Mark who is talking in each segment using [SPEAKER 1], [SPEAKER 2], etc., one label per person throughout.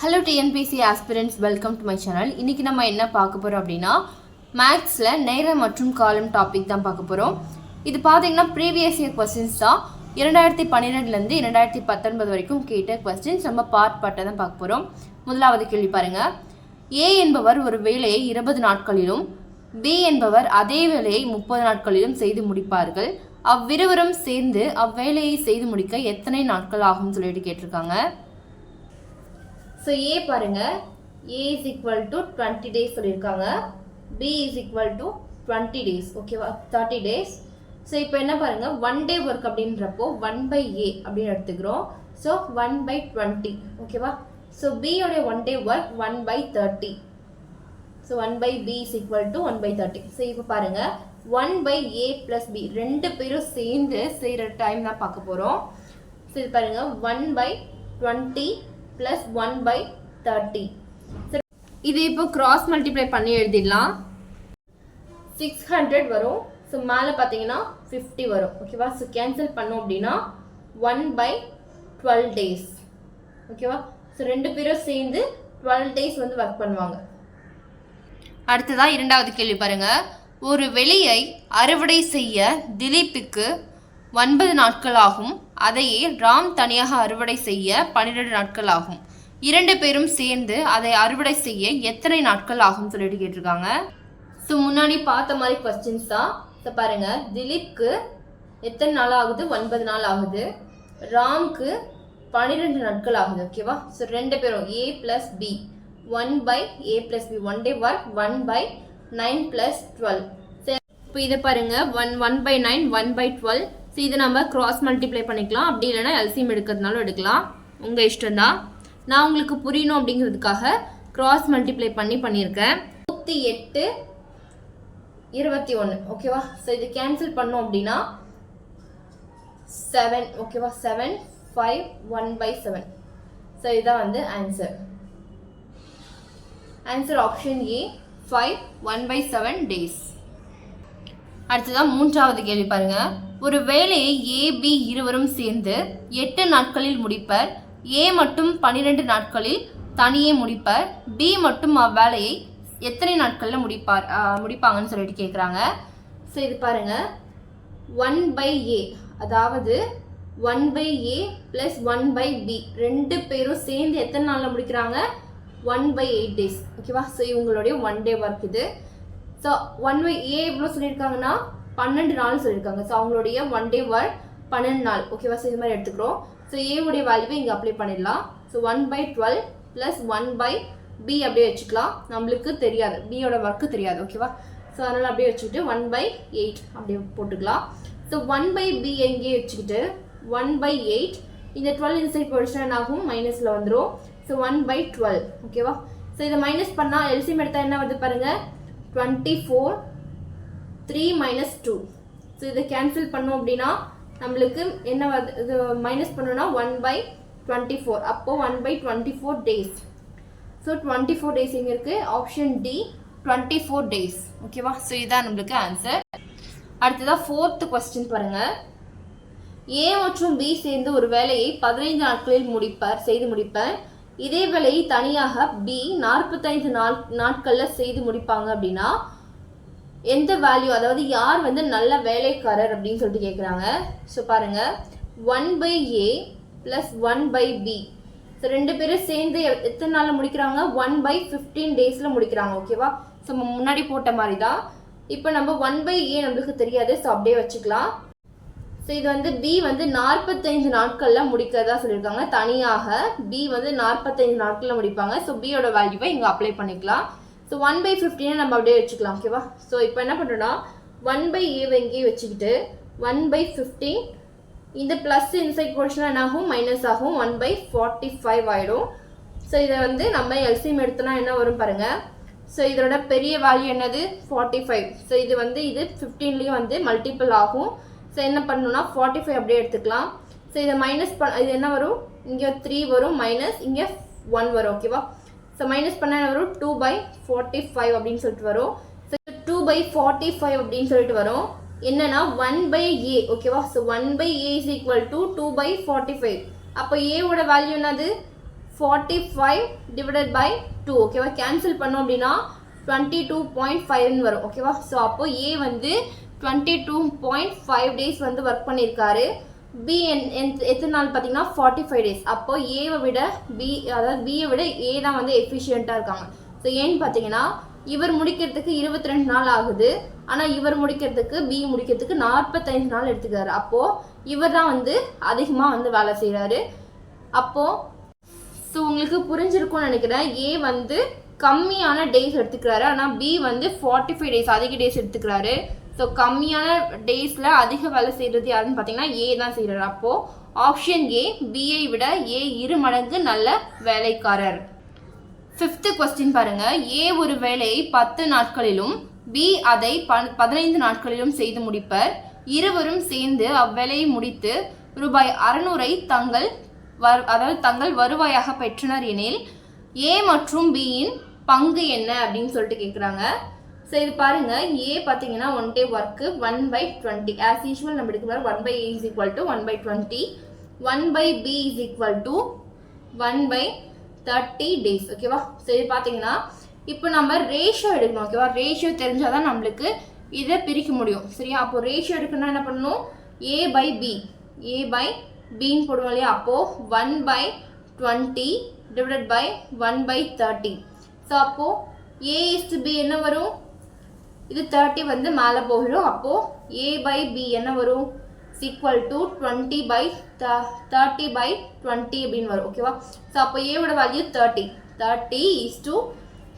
[SPEAKER 1] Hello TNPSC aspirants welcome to my channel இன்றைக்கி நம்ம என்ன பார்க்க போகிறோம் அப்படின்னா மேக்ஸில் நேரம் மற்றும் காலம் டாபிக் தான் பார்க்க போகிறோம் இது பார்த்தீங்கன்னா ப்ரீவியஸ் இயர் கொஸ்டின்ஸ் தான். இரண்டாயிரத்தி பன்னிரெண்டுலேருந்து இரண்டாயிரத்தி பத்தொன்பது வரைக்கும் கேட்ட கொஸ்டின்ஸ் நம்ம பார்ட் பார்ட்டை தான் பார்க்க போகிறோம் முதலாவது கேள்வி பாருங்கள் ஏ என்பவர் ஒரு வேலையை இருபது நாட்களிலும் பி என்பவர் அதே வேலையை முப்பது நாட்களிலும் செய்து முடிப்பார்கள். அவ்விருவரும் சேர்ந்து அவ்வேலையை செய்து முடிக்க எத்தனை நாட்கள் ஆகும்னு சொல்லிட்டு கேட்டிருக்காங்க. ஸோ ஏ பாருங்கள் A is equal to twenty days சொல்லியிருக்காங்க. B is equal to twenty days ஓகேவா தேர்ட்டி டேஸ் ஸோ இப்போ என்ன பாருங்க? ஒன் டே ஒர்க் அப்படின்றப்போ ஒன் பை ஏ அப்படின்னு எடுத்துக்கிறோம். ஸோ ஒன் பை டுவெண்ட்டி ஓகேவா so பியோடைய one day work one by thirty so one by B is equal to one by thirty so இப்போ பாருங்க. One by A plus B ரெண்டு பேரும் சேர்ந்து செய்கிற டைம் தான் பார்க்க போகிறோம் ஸோ இது பாருங்கள் one by twenty plus one by thirty இது இப்போ கிராஸ் மல்டிப்ளை பண்ணி எழுதிடலாம். சிக்ஸ் ஹண்ட்ரட் வரும். ஸோ மேலே பார்த்தீங்கன்னா ஃபிஃப்டி வரும். ஓகேவா ஸோ கேன்சல் பண்ணோம் அப்படின்னா ஒன் பை டுவெல் டேஸ் ஓகேவா ஸோ ரெண்டு பேரும் சேர்ந்து டுவெல் டேஸ் வந்து ஒர்க் பண்ணுவாங்க. அடுத்ததாக இரண்டாவது கேள்வி பாருங்க. ஒரு வெளியை அறுவடை செய்ய திலீப்புக்கு ஒன்பது நாட்கள் ஆகும் அதையே ராம் தனியாக அறுவடை செய்ய பன்னிரெண்டு நாட்கள் ஆகும் இரண்டு பேரும் சேர்ந்து அதை அறுவடை செய்ய எத்தனை நாட்கள் ஆகும் சொல்லிட்டு கேட்டிருக்காங்க. ஸோ முன்னாடி பார்த்த மாதிரி கொஸ்டின்ஸ் தான் ஸோ பாருங்க. திலீப்க்கு எத்தனை நாள் ஆகுது? ஒன்பது நாள் ஆகுது. ராம்க்கு பன்னிரெண்டு நாட்கள் ஆகுது ஓகேவா ஸோ ரெண்டு பேரும் A plus B one by A plus B one day work one by nine plus twelve சரி இப்போ இதை பாருங்க. One one by nine one by twelve so இதை நம்ம க்ராஸ் மல்டிப்ளை பண்ணிக்கலாம். அப்படி இல்லைன்னா எல்சிஎம் எடுக்கிறதுனாலும் எடுக்கலாம். உங்கள் இஷ்டம்தான். நான் உங்களுக்கு புரியணும் அப்படிங்கிறதுக்காக க்ராஸ் மல்டிப்ளை பண்ணி பண்ணியிருக்கேன். நூற்றி எட்டு இருபத்தி ஒன்று ஓகேவா ஸோ இது கேன்சல் பண்ணோம் அப்படின்னா செவன் ஓகேவா seven five one by seven so இதுதான் வந்து answer answer option A five one by seven days அடுத்ததான் மூன்றாவது கேள்வி பாருங்க. ஒரு வேலையை ஏ பி இருவரும் சேர்ந்து எட்டு நாட்களில் முடிப்பர். ஏ மட்டும் பன்னிரெண்டு நாட்களில் தனியே முடிப்பர். பி மட்டும் அவ்வேலையை எத்தனை நாட்களில் முடிப்பார்? முடிப்பாங்கன்னு சொல்லிட்டு கேட்குறாங்க ஸோ இது பாருங்க. ஒன் பை ஏ அதாவது one by A plus one by B ரெண்டு பேரும் சேர்ந்து எத்தனை நாளில் முடிக்கிறாங்க? One by eight days. ஓகேவா ஸோ இவங்களுடைய ஒன் டே ஒர்க் இது. ஸோ ஒன் பை ஏ எவ்வளோ சொல்லியிருக்காங்கன்னா பன்னெண்டு நாள் சொல்லியிருக்காங்க. ஸோ அவங்களுடைய ஒன் டே ஒர்க் பன்னெண்டு நாள். ஓகேவா ஸோ இது மாதிரி எடுத்துக்கிறோம். ஸோ ஏவுடைய வேல்யூவை இங்கே அப்ளை பண்ணிடலாம். So one by twelve plus one by B அப்படியே வச்சுக்கலாம். நம்மளுக்கு தெரியாது. பியோட ஒர்க்கு தெரியாது. ஓகேவா ஸோ அதனால் அப்படியே வச்சுக்கிட்டு ஒன் பை எயிட் அப்படியே போட்டுக்கலாம். ஸோ ஒன் பை பி எங்கேயே வச்சுக்கிட்டு ஒன் பை எயிட் இந்த டுவெல் இந்த சைட் போயிடுச்சுன்னா என்ன ஆகும்? மைனஸில் வந்துடும் ஸோ ஒன் பை டுவெல் ஓகேவா ஸோ இதை மைனஸ் பண்ணால் எல்சிஎம் எடுத்தால் என்ன வருது பாருங்கள் twenty four three minus two so இதை கேன்சல் பண்ணோம் அப்படின்னா நம்மளுக்கு என்ன வருது இது மைனஸ் பண்ணோம்னா ஒன் பை டுவெண்ட்டி ஃபோர் அப்போது one by twenty four days so twenty four days இங்கே இருக்குது option D twenty four days ஓகேவா ஸோ இதுதான் நம்மளுக்கு ஆன்சர் அடுத்ததாக ஃபோர்த்து கொஸ்டின் பாருங்கள் ஏ மற்றும் பி சேர்ந்து ஒரு வேலையை பதினைந்து நாட்களில் முடிப்பார் செய்து முடிப்பேன் இதே வேலையை தனியாக பி நாற்பத்தைந்து நாள் நாட்களில் செய்து முடிப்பாங்க அப்படின்னா எந்த வேல்யூ அதாவது யார் வந்து நல்ல வேலைக்காரர் அப்படின்னு சொல்லிட்டு கேட்குறாங்க ஸோ பாருங்க. One by A plus one by B so ரெண்டு பேரும் சேர்ந்து எத்தனை நாளில் முடிக்கிறாங்க? ஒன் பை ஃபிஃப்டீன் டேஸில் முடிக்கிறாங்க ஓகேவா ஸோ முன்னாடி போட்ட மாதிரி தான் இப்போ நம்ம ஒன் பை ஏ நம்மளுக்கு தெரியாது ஸோ அப்படியே வச்சுக்கலாம். ஸோ இது வந்து பி வந்து நாற்பத்தைந்து நாட்களில் முடிக்கிறதா சொல்லியிருக்காங்க. தனியாக பி வந்து நாற்பத்தைந்து நாட்களில் முடிப்பாங்க. ஸோ பியோட வேல்யூவை இங்கே அப்ளை பண்ணிக்கலாம். ஸோ ஒன் பை ஃபிஃப்டினை நம்ம அப்படியே வச்சுக்கலாம் ஓகேவா ஸோ இப்போ என்ன பண்ணுறோன்னா ஒன் பை ஏவை இங்கேயே வச்சுக்கிட்டு ஒன் பை ஃபிஃப்டீன் இந்த ப்ளஸ் இன்சைட் போர்ஷன் என்ன ஆகும்? மைனஸ் ஆகும். ஒன் பை ஃபார்ட்டி ஃபைவ் ஆகிடும் ஸோ இதை வந்து நம்ம எல்சிஎம் எடுத்தோன்னா என்ன வரும் பாருங்கள் ஸோ இதோட பெரிய வேல்யூ என்னது? ஃபார்ட்டி ஃபைவ் ஸோ இது வந்து இது ஃபிஃப்டீன்லேயும் வந்து மல்டிபிள் ஆகும். ஸோ என்ன பண்ணணும்னா ஃபார்ட்டி ஃபைவ் அப்படியே எடுத்துக்கலாம். ஸோ இதை மைனஸ் பண்ண இது என்ன வரும்? இங்கே த்ரீ வரும் மைனஸ் இங்கே ஒன் வரும் ஓகேவா ஸோ மைனஸ் பண்ண என்ன வரும்? டூ பை ஃபார்ட்டி ஃபைவ் அப்படின்னு சொல்லிட்டு வரும். So two by forty five அப்படின்னு சொல்லிட்டு வரும். என்னன்னா ஒன் பை ஏ ஓகேவா so one by A is equal to two by forty five அப்போ ஏவோட வேல்யூ என்னது? Forty five divided by two ஓகேவா கேன்சல் பண்ணோம் அப்படின்னா டுவெண்ட்டி டூ பாயிண்ட் ஃபைவ்னு வரும் ஓகேவா ஸோ அப்போ ஏ வந்து twenty two point five days வந்து ஒர்க் பண்ணியிருக்காரு பி என் எந்த- எத்தனை நாள் பார்த்தீங்கன்னா ஃபார்ட்டி ஃபைவ் டேஸ் அப்போ ஏவை விட பி அதாவது பியை விட ஏ தான் வந்து எஃபிஷியண்ட்டாக இருக்காங்க. ஸோ ஏன்னு பார்த்தீங்கன்னா இவர் முடிக்கிறதுக்கு இருபத்தி ரெண்டு நாள் ஆகுது. ஆனால் இவர் முடிக்கிறதுக்கு பி முடிக்கிறதுக்கு நாற்பத்தைந்து நாள் எடுத்துக்கிறாரு. அப்போது இவர் தான் வந்து அதிகமாக வந்து வேலை செய்கிறாரு அப்போது ஸோ உங்களுக்கு புரிஞ்சிருக்கும்னு நினைக்கிறேன். ஏ வந்து கம்மியான டேஸ் எடுத்துக்கிறாரு. ஆனால் பி வந்து ஃபார்ட்டி ஃபைவ் டேஸ் அதிக டேஸ் எடுத்துக்கிறாரு. ஸோ கம்மியான டேஸில் அதிக வேலை செய்கிறது யாருன்னு பார்த்தீங்கன்னா ஏ தான் செய்கிறார் அப்போது ஆப்ஷன் ஏ பிஐ விட ஏ இரு மடங்கு நல்ல வேலைக்காரர். ஃபிஃப்த்து கொஸ்டின் பாருங்கள் ஏ ஒரு வேலையை பத்து நாட்களிலும் பி அதை ப- பதினைந்து நாட்களிலும் செய்து முடிப்பர். இருவரும் சேர்ந்து அவ்வேலையை முடித்து ரூபாய் அறநூறை தங்கள் வர் அதாவது தங்கள் வருவாயாக பெற்றனர் எனில் ஏ மற்றும் பியின் பங்கு என்ன? அப்படின்னு சொல்லிட்டு கேட்குறாங்க ஸோ இது பாருங்க ஏ பார்த்தீங்கன்னா one day work one by twenty as usual நம்ம எடுக்கிற one by A is equal to one by twenty one by B is equal to one by thirty days ஓகேவா ஸோ இது பார்த்தீங்கன்னா இப்போ நம்ம ரேஷியோ எடுக்கணும் ஓகேவா ரேஷியோ தெரிஞ்சால் தான் நம்மளுக்கு இதை பிரிக்க முடியும் சரியா? அப்போ ரேஷியோ எடுக்கணும்னா என்ன பண்ணணும்? A by B A by பின்னு போடுவோம் இல்லையா? அப்போது one by twenty divided by one by thirty so அப்போது ஏ இஸ்டு பி என்ன வரும்? இது தேர்ட்டி வந்து மேலே போயிடும். அப்போது ஏ பை பி என்ன வரும்? Equal to twenty by thirty by twenty அப்படின்னு வரும். ஓகேவா ஸோ அப்போ ஏவோட value thirty thirty is two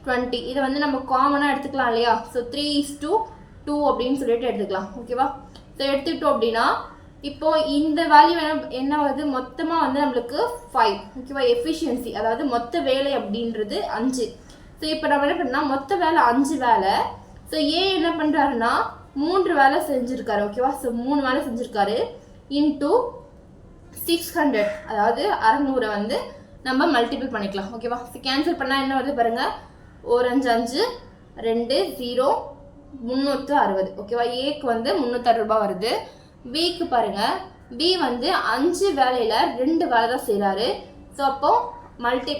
[SPEAKER 1] twenty இதை வந்து நம்ம காமனாக எடுத்துக்கலாம் இல்லையா? So three is to two அப்படின்னு சொல்லிட்டு எடுத்துக்கலாம். ஓகேவா ஸோ எடுத்துக்கிட்டோம் அப்படின்னா இப்போ இந்த வேல்யூ என்ன என்ன வருது? மொத்தமாக வந்து நம்மளுக்கு ஃபைவ் ஓகேவா எஃபிஷியன்சி அதாவது மொத்த வேலை அப்படின்றது அஞ்சு. ஸோ இப்போ நம்ம என்ன பண்ணால் மொத்த வேலை அஞ்சு வேலை. ஸோ ஏ என்ன பண்ணுறாருன்னா மூன்று வேலை செஞ்சுருக்காரு ஓகேவா ஸோ மூணு வேலை செஞ்சுருக்காரு. இன்டூ சிக்ஸ் ஹண்ட்ரட் அதாவது அறநூறை வந்து நம்ம மல்டிபிள் பண்ணிக்கலாம் ஓகேவா ஸோ கேன்சல் பண்ணால் என்ன வருது பாருங்கள் ஒரு அஞ்சு அஞ்சு ரெண்டு ஜீரோ முந்நூற்று அறுபது ஓகேவா ஏக்கு வந்து முந்நூற்றறு ரூபாய் வருது. பிக்கு பாருங்கள் பி வந்து அஞ்சு வேலையில் ரெண்டு வேலை தான் செய்கிறாரு ஸோ அப்போது மல்டி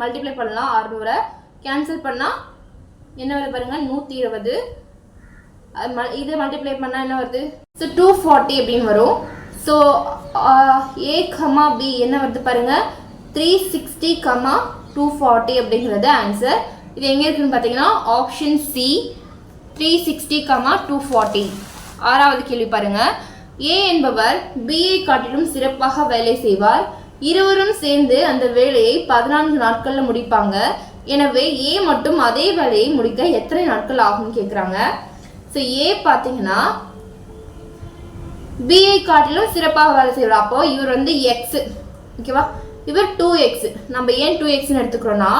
[SPEAKER 1] மல்டிப்ளை பண்ணலாம் அறுநூறை. கேன்சல் பண்ணால் என்ன வருது பாருங்கள் நூற்றி இருபது. ம- இதை மல்டிப்ளை பண்ணால் என்ன வருது? ஸோ டூ ஃபார்ட்டி அப்படின்னு வரும். ஸோ ஏ கமா பி என்ன வருது பாருங்க? Three sixty comma two forty அப்படிங்கிறது ஆன்சர் இது எங்கே இருக்குன்னு பார்த்தீங்கன்னா option C three sixty comma two forty ஆறாவது கேள்வி பாருங்க. ஏ என்பவர் பிஏ காட்டிலும் சிறப்பாக வேலை செய்வார். இருவரும் சேர்ந்து அந்த வேலையை பதினான்கு நாட்களில் முடிப்பாங்க. எனவே ஏ மட்டும் அதே வேலையை முடிக்க எத்தனை நாட்கள் ஆகும்னு கேட்குறாங்க ஸோ ஏ பார்த்தீங்கன்னா பிஐ காட்டிலும் சிறப்பாக வேலை செய்வார். அப்போ இவர் வந்து எக்ஸ் ஓகேவா இவர் டூ எக்ஸ் நம்ம ஏன் டூ எக்ஸ்னு எடுத்துக்கிறோன்னா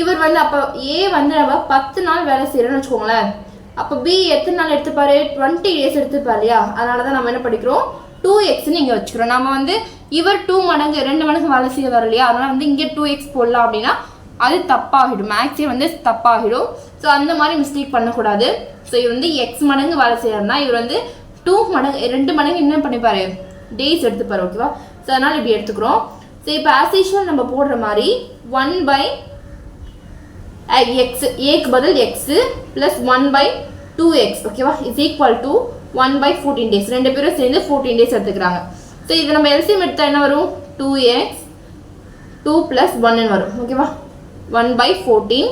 [SPEAKER 1] இவர் வந்து அப்போ ஏ வந்து நம்ம பத்து நாள் வேலை செய்கிறோன்னு வச்சுக்கோங்களேன். அப்போ பி எத்தனை நாள் எடுத்துப்பாரு? டுவெண்ட்டி டேஸ் எடுத்துப்பார் இல்லையா? அதனால தான் நம்ம என்ன படிக்கிறோம்? டூ எக்ஸ்ன்னு இங்கே வச்சுக்கிறோம். நம்ம வந்து இவர் டூ மடங்கு ரெண்டு மடங்கு வேலை செய்ய வர இல்லையா? அதனால வந்து இங்கே டூ எக்ஸ் போடலாம் அப்படின்னா அது தப்பாகிடும். மேக்ஸே வந்து தப்பாகிடும். ஸோ அந்த மாதிரி மிஸ்டேக் பண்ணக்கூடாது. ஸோ இவர் வந்து எக்ஸ் மடங்கு வேலை செய்யறாருன்னா இவர் வந்து டூ மடங்கு ரெண்டு மடங்கு என்ன பண்ணிப்பாரு? டேஸ் எடுத்துப்பாரு ஓகேவா ஸோ அதனால் இப்படி எடுத்துக்கிறோம். ஸோ இப்போ ஆஸ் யூஷுவல் நம்ம போடுற மாதிரி ஒன் பை எக்ஸ் ஏக்கு பதில் X plus one by two X ஓகேவா is equal to one by fourteen days ரெண்டு பேரும் சேர்ந்து ஃபோர்டீன் டேஸ் எடுத்துக்கிறாங்க. ஸோ இது நம்ம எல்சியம் எடுத்தால் என்ன வரும்? டூ எக்ஸ் டூ ப்ளஸ் ஒன்னு வரும் ஓகேவா ஒன் பை ஃபோர்டீன்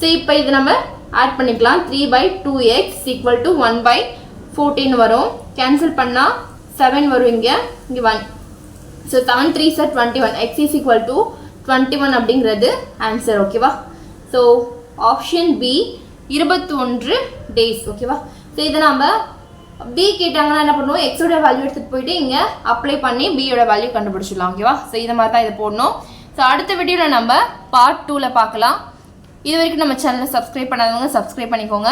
[SPEAKER 1] ஸோ இப்போ இது நம்ம ஆட் பண்ணிக்கலாம். Three by two X equal to one by fourteen வரும். கேன்சல் பண்ணால் செவன் வரும் இங்கே. இங்கே one so seven three sir twenty one X is equal to twenty one அப்படிங்கிறது ஆன்சர் ஓகேவா ஸோ ஆப்ஷன் பி இருபத்தி ஒன்று டேஸ் ஓகேவா ஸோ இதை நம்ம பி கேட்டாங்கன்னா என்ன பண்ணுவோம்? எக்ஸோட வேல்யூ எடுத்துகிட்டு போயிட்டு இங்கே அப்ளை பண்ணி பியோட வேல்யூ கண்டுபிடிச்சிடலாம் ஓகேவா ஸோ இதை மாதிரி தான் இதை போடணும். ஸோ அடுத்த வீடியோவில் நம்ம பார்ட் டூவில் பார்க்கலாம். இது வரைக்கும் நம்ம சேனலை சப்ஸ்கிரைப் பண்ணாதவங்க சப்ஸ்கிரைப் பண்ணிக்கோங்க.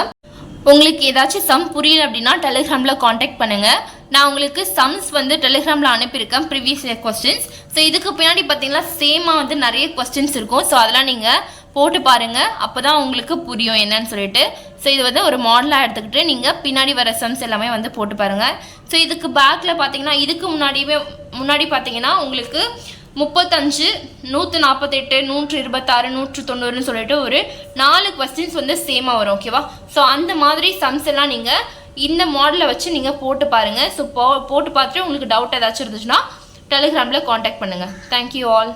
[SPEAKER 1] உங்களுக்கு ஏதாச்சும் சம் புரியல அப்படின்னா டெலிகிராமில் காண்டாக்ட் பண்ணுங்கள் நான் உங்களுக்கு சம்ஸ் வந்து டெலிகிராமில் அனுப்பியிருக்கேன் ப்ரீவியஸ் இயர் கொஸ்டின்ஸ் ஸோ இதுக்கு பின்னாடி பார்த்தீங்கன்னா சேமாக வந்து நிறைய கொஸ்டின்ஸ் இருக்கும். ஸோ அதெல்லாம் நீங்கள் போட்டு பாருங்கள் அப்போ தான் உங்களுக்கு புரியும் என்னன்னு சொல்லிட்டு. ஸோ இது வந்து ஒரு மாடலாக எடுத்துக்கிட்டு நீங்கள் பின்னாடி வர சம்ஸ் எல்லாமே வந்து போட்டு பாருங்கள் ஸோ இதுக்கு பேக்கில் பார்த்தீங்கன்னா இதுக்கு முன்னாடியே முன்னாடி பார்த்தீங்கன்னா உங்களுக்கு முப்பத்தஞ்சு நூற்று நாற்பத்தெட்டு நூற்று இருபத்தாறு நூற்று தொண்ணூறுன்னு சொல்லிட்டு ஒரு நாலு கொஸ்டின்ஸ் வந்து சேமாக வரும் ஓகேவா ஸோ அந்த மாதிரி சம்ஸ் எல்லாம் நீங்கள் இந்த மாடலை வச்சு நீங்கள் போட்டு பாருங்கள் ஸோ போ போட்டு பார்த்துட்டு உங்களுக்கு டவுட் ஏதாச்சும் இருந்துச்சுன்னா டெலிகிராமில் காண்டாக்ட் பண்ணுங்கள் தேங்க்யூ ஆல்